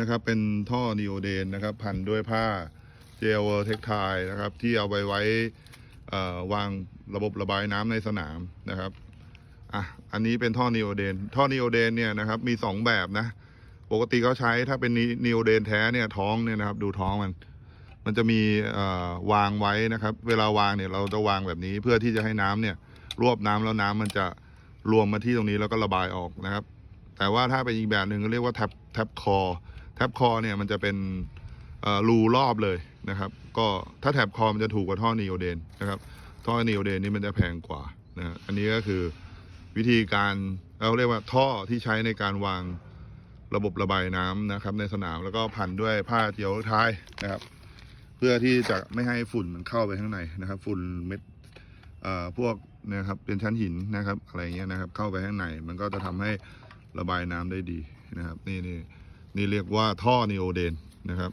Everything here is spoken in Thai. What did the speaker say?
นะครับเป็นท่อนีโอเดนนะครับพันด้วยผ้าเจลเวอร์เทคไทนะครับ ที่เอาไปไว้วางระบบระบายน้ำในสนามนะครับอะอันนี้เป็นท่อนีโอเดนท่อนีโอเดนเนี่ยนะครับมีสองแบบนะ ปกติเขาใช้ถ้าเป็นนีโอเดนแท้เนี่ยท้องเนี่ยนะครับ ดูท้องมัน มันจะมีวางไว้นะครับ เวลาวางเนี่ยเราจะวางแบบนี้เพื่อที่จะให้น้ำเนี่ยรวบน้ำแล้วน้ำมันจะรวมมาที่ตรงนี้แล้วก็ระบายออกนะครับ แต่ว่าถ้าเป็นอีกแบบหนึ่งก็เรียกว่าแท็บแท็บคอ แท็บคอเนี่ยมันจะเป็นรูรอบเลยนะครับ ก็ถ้าแท็บคอมันจะถูกกว่าท่อนีโอเดนนะครับ ท่อนีโอเดนนี่มันจะแพงกว่านะอันนี้ก็คือวิธีการเราเรียกว่าท่อที่ใช้ในการวางระบบระบายน้ำนะครับ ในสนามแล้วก็พันด้วยผ้าเจียวท้ายนะครับ เพื่อที่จะไม่ให้ฝุ่นมันเข้าไปข้างในนะครับ ฝุ่นเม็ดพวกนะครับเป็นชั้นหินนะครับ อะไรเงี้ยนะครับ เข้าไปข้างในมันก็จะทำให้ระบายน้ำได้ดีนะครับ นี่นี่ นี่เรียกว่าท่อนีโอเดนนะครับ